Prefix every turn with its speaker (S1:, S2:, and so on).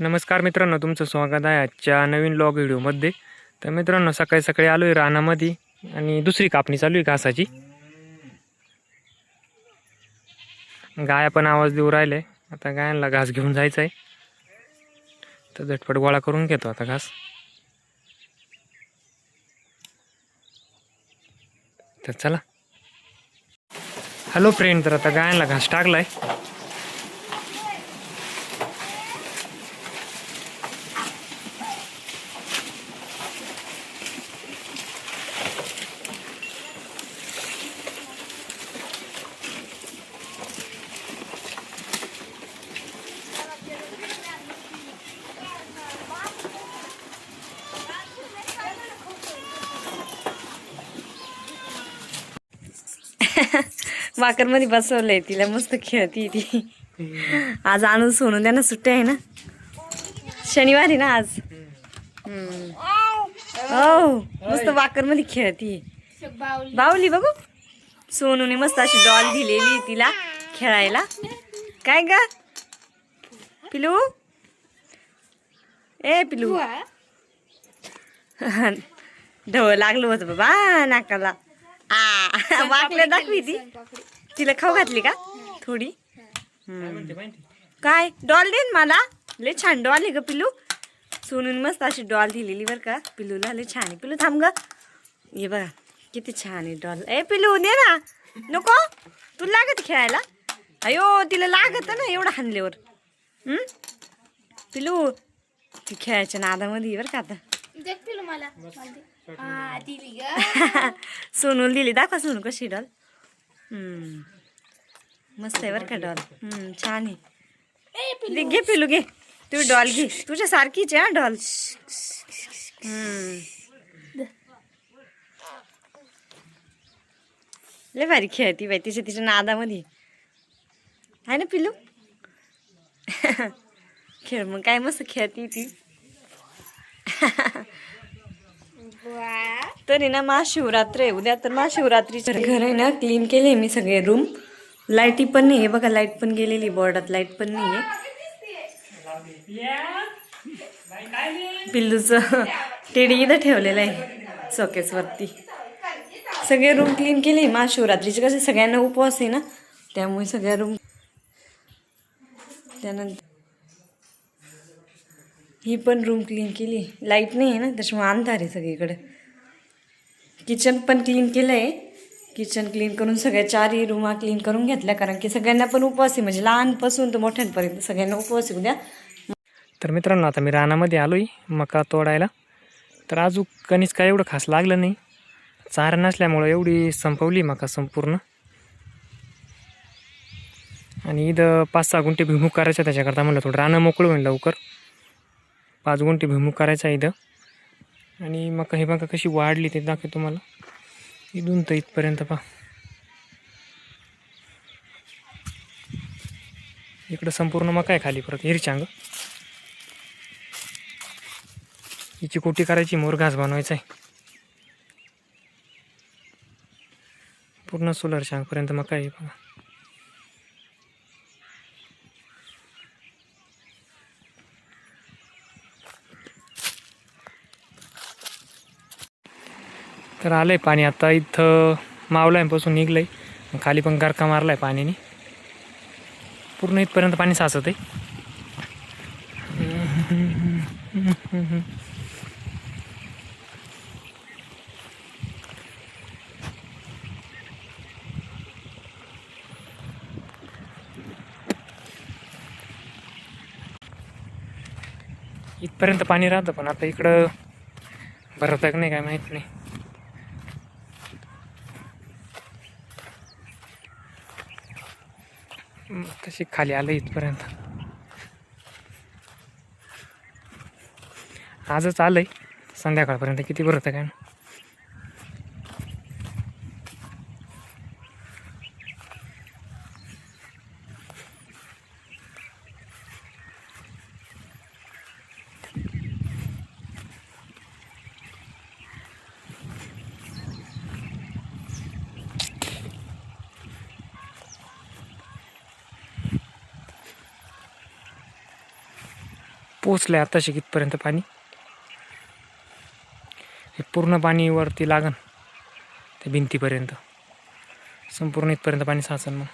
S1: नमस्कार मित्रांनो तुमचं स्वागत आहे आजच्या नवीन लॉग व्हिडिओमध्ये तर मित्रांनो सकाळी सकाळी आलो आहे रानामध्ये आणि दुसरी कापणी चालू आहे घासाची. गाया पण आवाज देऊ राहिले आता गायांना घास घेऊन जायचं आहे तर झटपट गोळा करून घेतो आता घास. तर चला. हॅलो फ्रेंड तर आता गायांना घास टाकला आहे
S2: वाकरमध्ये बसवलंय तिला मस्त खेळती ती. आज आणून सोनून त्यांना सुट्टी आहे ना. शनिवारी ना आज. हो मस्त वाकरमध्ये खेळती बावली बघू. सोनूने मस्त अशी डॉल दिलेली तिला खेळायला. काय ग? पिलू? ए पिलू. ढवळ लागलं होतं बाबा नाकाला. वाकल्या दाखवी ती. तिला खाऊ घातली का? थोडी? काय डॉल दे न मला. लय छान डॉल आहे ग पिलू. सोनून मस्त अशी डॉल दिलेली बरं का. पिलूला लय छान आहे. पिलू थांब ग. ये बघा किती छान आहे डॉल. ए पिलू दे ना. नको. तुला लागत खेळायला? अयो तिला लागत ना एवढं हाणल्यावर. हम्म? पिलू ती खेळायच्या नादामध्ये बरं का आता.
S3: देख पिलू मला. हा दिली ग.
S2: सोनूला दिली. दाखवा सोनू कशी डॉल. हम्म. मस्त आहे बरं का डॉल. हम्म, छान आहे. घे पिलू घे. तू डॉल घे. तुझ्या सारखीच आहे हा डॉल. हम्म. लय भारी खेळती बाई तिच्या तिच्या नादामध्ये. आहे ना पिलू खेळ मग काय मस्त खेळती ती. तरी ना महाशिवरात्र आहे. उद्या तर महाशिवरात्रीचं घर आहे ना. क्लीन केले मी सगळे रूम लाईटी पण नाही आहे बघा. लाइट पण गेलेली बोर्डात लाइट पण नाही आहे पिल्लूचं टेडी इथं ठेवलेलं आहे. सोकेसवरती सगळे रूम क्लीन केले. महाशिवरात्रीचे कसे सगळ्यांना उपवास आहे ना? त्यामुळे सगळ्या रूम त्यानंतर ही पण रूम क्लीन केली. लाइट नाही आहे ना त्याच्यामुळे अंधार आहे सगळीकडे. किचन पण क्लीन केलं आहे किचन क्लीन करून सगळ्या चारही रूमा क्लीन करून घेतल्या कारण की सगळ्यांना पण उपवास आहे. म्हणजे लहानपासून तर मोठ्यांपर्यंत सगळ्यांना उपवास आहे उद्या.
S1: तर मित्रांनो आता मी रानामध्ये आलो आहे मका तोडायला. तर अजून कणीस काय एवढं खास लागलं नाही. चारा नसल्यामुळं एवढी संपवली मका संपूर्ण. आणि इथं पाच सहा गुंठे भिमुख करायचा त्याच्याकरता म्हणलं थोडं रानं मोकळं होईल लवकर. पाच गुंठे भुईमुग करायचा इथं. आणि मका हे मका कशी वाढली ते दाखवतो तुम्हाला. इथून तर इथपर्यंत पहा. इकडं संपूर्ण मका आहे खाली परत हिरचांग. हिची कोटी करायची मोर घास बनवायचा आहे. पूर्ण सोलर शांगपर्यंत मका आहे बघा तर आलं आहे पाणी आता. इथं मावलायपासून निघलं आहे खाली पण गरका मारला आहे पाण्याने पूर्ण इथपर्यंत पाणी साचत आहे इथपर्यंत पाणी राहतं पण आता इकडं भरत का नाही काय माहीत नाही. तशी खाली आलं इथपर्यंत. आजच आलं आहे संध्याकाळपर्यंत किती बरं आहे काय? पोचलं आहे आत्ताशी इथपर्यंत पाणी. हे पूर्ण पाणी वरती लागन त्या भिंतीपर्यंत. संपूर्ण इथपर्यंत पाणी साचन मग.